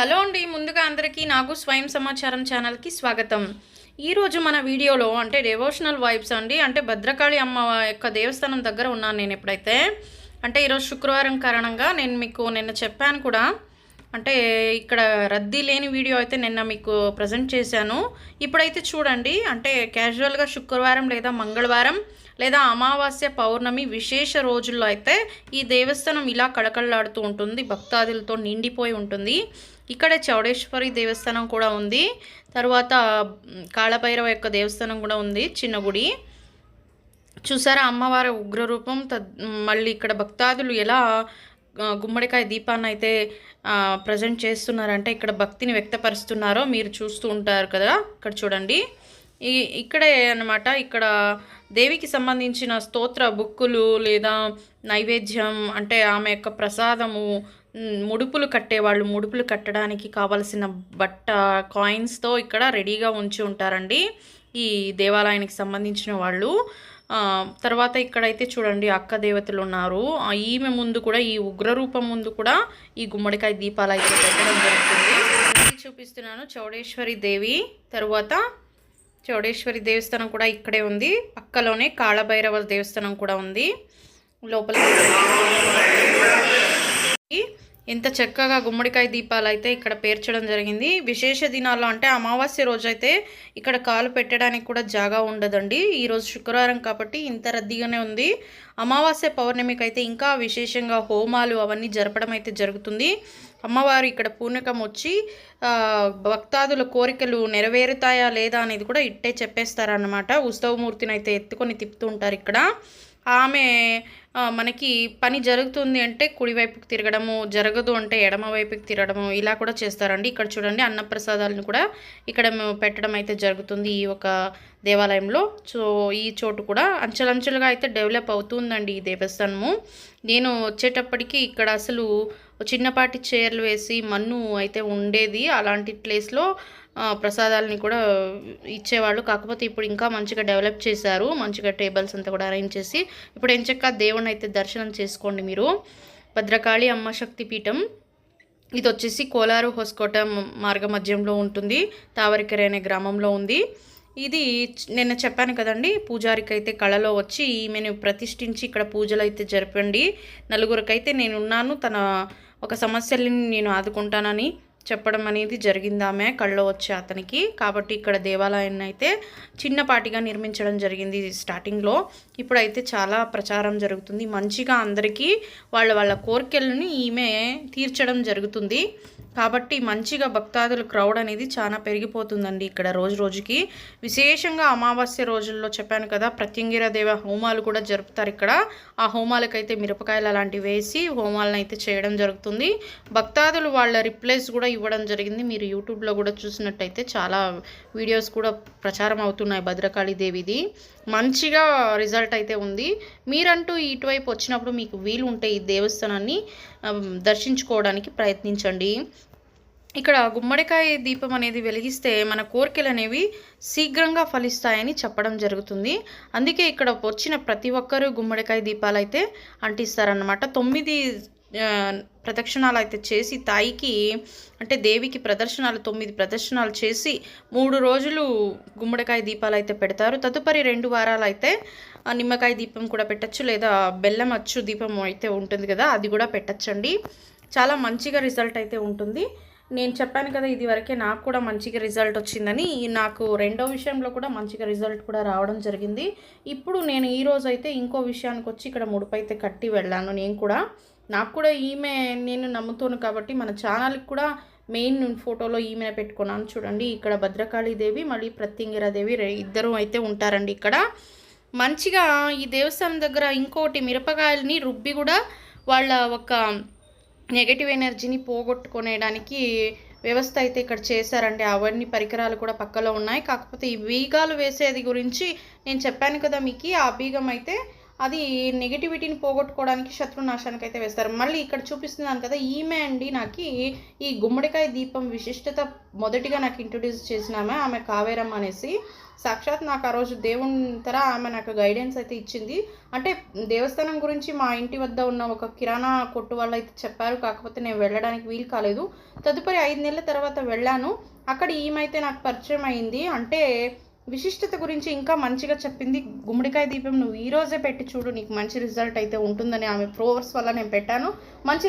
Hello అండి ముందుగా అందరికీ నాకు స్వయం సమాచారం ఛానల్కి స్వాగతం. ఈరోజు మన వీడియోలో అంటే డెవోషనల్ వైబ్స్ అండి. అంటే భద్రకాళి అమ్మ యొక్క దేవస్థానం దగ్గర ఉన్నాను నేను ఎప్పుడైతే. అంటే ఈరోజు శుక్రవారం కారణంగా నేను మీకు నిన్న చెప్పాను కూడా. అంటే ఇక్కడ రద్దీ లేని వీడియో అయితే నిన్న మీకు ప్రజెంట్ చేశాను. ఇప్పుడైతే చూడండి అంటే క్యాజువల్గా శుక్రవారం లేదా మంగళవారం లేదా అమావాస్య పౌర్ణమి విశేష రోజుల్లో అయితే ఈ దేవస్థానం ఇలా కళకళలాడుతూ ఉంటుంది భక్తాదులతో నిండిపోయి ఉంటుంది. ఇక్కడ చౌడేశ్వరి దేవస్థానం కూడా ఉంది. తర్వాత కాళభైరవ యొక్క దేవస్థానం కూడా ఉంది చిన్న గుడి. చూసారా అమ్మవారి ఉగ్రరూపం? తద్ మళ్ళీ ఇక్కడ భక్తాదులు ఎలా గుమ్మడికాయ దీపాన్ని అయితే ప్రజెంట్ చేస్తున్నారంటే ఇక్కడ భక్తిని వ్యక్తపరుస్తున్నారో మీరు చూస్తూ ఉంటారు కదా. ఇక్కడ చూడండి. ఇక్కడే అనమాట ఇక్కడ దేవికి సంబంధించిన స్తోత్ర బుక్కులు లేదా నైవేద్యం అంటే ఆమె యొక్క ప్రసాదము ముడుపులు కట్టేవాళ్ళు ముడుపులు కట్టడానికి కావలసిన బట్ట కాయిన్స్తో ఇక్కడ రెడీగా ఉంచి ఉంటారండి ఈ దేవాలయానికి సంబంధించిన వాళ్ళు. తర్వాత ఇక్కడైతే చూడండి అక్క దేవతలు ఉన్నారు. ఈమె ముందు కూడా ఈ ఉగ్రరూపం ముందు కూడా ఈ గుమ్మడికాయ దీపాలు అయితే పెట్టడం జరుగుతుంది. చూపిస్తున్నాను చౌడేశ్వరి దేవి తర్వాత చౌడేశ్వరి దేవస్థానం కూడా ఇక్కడే ఉంది. పక్కలోనే కాళభైరవ దేవస్థానం కూడా ఉంది. లోపల ఎంత చక్కగా గుమ్మడికాయ దీపాలు అయితే ఇక్కడ పేర్చడం జరిగింది. విశేష దినాల్లో అంటే అమావాస్య రోజు అయితే ఇక్కడ కాలు పెట్టడానికి కూడా జాగా ఉండదండి. ఈరోజు శుక్రవారం కాబట్టి ఇంత రద్దీగానే ఉంది. అమావాస్య పౌర్ణమికి అయితే ఇంకా విశేషంగా హోమాలు అవన్నీ జరపడం అయితే జరుగుతుంది. అమ్మవారు ఇక్కడ పూర్ణకం వచ్చి భక్తాదుల కోరికలు నెరవేరుతాయా లేదా అనేది కూడా ఇట్టే చెప్పేస్తారన్నమాట. ఉత్సవమూర్తిని అయితే ఎత్తుకొని తిప్పుతూ ఉంటారు ఇక్కడ. ఆమె మనకి పని జరుగుతుంది అంటే కుడివైపుకి తిరగడము జరగదు అంటే ఎడమవైపుకి తిరగడము ఇలా కూడా చేస్తారండి. ఇక్కడ చూడండి అన్నప్రసాదాలను కూడా ఇక్కడ మేము పెట్టడం అయితే జరుగుతుంది ఈ ఒక దేవాలయంలో. సో ఈ చోటు కూడా అంచెలంచెలుగా అయితే డెవలప్ అవుతుందండి ఈ దేవస్థానము. నేను వచ్చేటప్పటికి ఇక్కడ అసలు చిన్నపాటి చైర్లు వేసి మన్ను అయితే ఉండేది అలాంటి ప్లేస్లో ప్రసాదాలని కూడా ఇచ్చేవాళ్ళు. కాకపోతే ఇప్పుడు ఇంకా మంచిగా డెవలప్ చేశారు. మంచిగా టేబుల్స్ అంతా కూడా అరేంజ్ చేసి ఇప్పుడు ఎంచక్క దేవుణ్ణి అయితే దర్శనం చేసుకోండి మీరు. భద్రకాళి అమ్మ శక్తి పీఠం. ఇది వచ్చేసి కోలారు హోస్కోట మార్గ మధ్యంలో ఉంటుంది. తావరికెరే అనే గ్రామంలో ఉంది. ఇది నిన్న చెప్పాను కదండి పూజారికి అయితే కళలో వచ్చి ఈమెను ప్రతిష్ఠించి ఇక్కడ పూజలు అయితే జరపండి. నలుగురికైతే నేనున్నాను. తన ఒక సమస్యల్ని నేను ఆదుకుంటానని చెప్పడం అనేది జరిగింది ఆమె కళ్ళలో వచ్చే అతనికి. కాబట్టి ఇక్కడ దేవాలయాన్ని అయితే చిన్నపాటిగా నిర్మించడం జరిగింది స్టార్టింగ్లో. ఇప్పుడైతే చాలా ప్రచారం జరుగుతుంది. మంచిగా అందరికీ వాళ్ళ వాళ్ళ కోరికలని ఈమె తీర్చడం జరుగుతుంది. కాబట్టి మంచిగా భక్తాదుల క్రౌడ్ అనేది చాలా పెరిగిపోతుందండి ఇక్కడ రోజు రోజుకి. విశేషంగా అమావాస్య రోజుల్లో చెప్పాను కదా ప్రత్యంగిర దేవ హోమాలు కూడా జరుపుతారు ఇక్కడ. ఆ హోమాలకైతే మిరపకాయలు అలాంటివి వేసి హోమాలను అయితే చేయడం జరుగుతుంది. భక్తాదులు వాళ్ళ రిప్లైస్ కూడా ఇవ్వడం జరిగింది. మీరు యూట్యూబ్లో కూడా చూసినట్టయితే చాలా వీడియోస్ కూడా ప్రచారం అవుతున్నాయి భద్రకాళి దేవిది మంచిగా రిజల్ట్ అయితే ఉంది. మీరంటూ ఇటువైపు వచ్చినప్పుడు మీకు వీలు ఉంటే ఈ దేవస్థానాన్ని దర్శించుకోవడానికి ప్రయత్నించండి. ఇక్కడ గుమ్మడికాయ దీపం అనేది వెలిగిస్తే మన కోరికలు అనేవి శీఘ్రంగా ఫలిస్తాయని చెప్పడం జరుగుతుంది. అందుకే ఇక్కడ వచ్చిన ప్రతి ఒక్కరూ గుమ్మడికాయ దీపాలు అయితే అంటిస్తారనమాట తొమ్మిది ప్రదక్షిణాలు అయితే చేసి తాయికి అంటే దేవికి ప్రదర్శనలు తొమ్మిది ప్రదర్శనలు చేసి మూడు రోజులు గుమ్మడికాయ దీపాలు అయితే పెడతారు. తదుపరి రెండు వారాలు అయితే నిమ్మకాయ దీపం కూడా పెట్టచ్చు లేదా బెల్లం అచ్చు దీపం అయితే ఉంటుంది కదా అది కూడా పెట్టచ్చండి. చాలా మంచిగా రిజల్ట్ అయితే ఉంటుంది. నేను చెప్పాను కదా ఇది వరకే నాకు కూడా మంచిగా రిజల్ట్ వచ్చిందని నాకు రెండో విషయంలో కూడా మంచిగా రిజల్ట్ కూడా రావడం జరిగింది. ఇప్పుడు నేను ఈరోజు అయితే ఇంకో విషయానికి వచ్చి ఇక్కడ ముడుపు అయితే కట్టి వెళ్ళాను నేను కూడా. నాకు కూడా ఈమె నేను నమ్ముతాను కాబట్టి మన ఛానల్కి కూడా మెయిన్ ఫోటోలో ఈమె పెట్టుకున్నాను చూడండి. ఇక్కడ భద్రకాళీదేవి మళ్ళీ ప్రత్యంగిరాదేవి రె- ఇద్దరు అయితే ఉంటారండి ఇక్కడ. మంచిగా ఈ దేవస్థానం దగ్గర ఇంకోటి మిరపకాయలని రుబ్బి కూడా వాళ్ళ ఒక నెగటివ్ ఎనర్జీని పోగొట్టుకునేయడానికి వ్యవస్థ అయితే ఇక్కడ చేశారండి. అవన్నీ పరికరాలు కూడా పక్కలో ఉన్నాయి. కాకపోతే ఈ బీగాలు వేసేది గురించి నేను చెప్పాను కదా మీకు. ఆ బీగం అయితే అది నెగిటివిటీని పోగొట్టుకోవడానికి శత్రు నాశానికి అయితే వేస్తారు. మళ్ళీ ఇక్కడ చూపిస్తున్నాను కదా ఈమె అండి నాకు ఈ గుమ్మడికాయ దీపం విశిష్టత మొదటిగా నాకు ఇంట్రొడ్యూస్ చేసిన ఆమె ఆమె కావేరమ్మ అనేసి. సాక్షాత్ నాకు ఆ రోజు దేవుని తర ఆమె నాకు గైడెన్స్ అయితే ఇచ్చింది. అంటే దేవస్థానం గురించి మా ఇంటి వద్ద ఉన్న ఒక కిరాణా కొట్టు వాళ్ళు అయితే చెప్పారు కాకపోతే నేను వెళ్ళడానికి వీలు కాలేదు. తదుపరి ఐదు నెలల తర్వాత వెళ్ళాను. అక్కడ ఈమె అయితే నాకు పరిచయం అయింది. అంటే విశిష్టత గురించి ఇంకా మంచిగా చెప్పింది గుమ్మడికాయ దీపం. నువ్వు ఈ రోజే పెట్టి చూడు నీకు మంచి రిజల్ట్ అయితే ఉంటుందని ఆమె ప్రోవర్స్ వల్ల నేను పెట్టాను. మంచి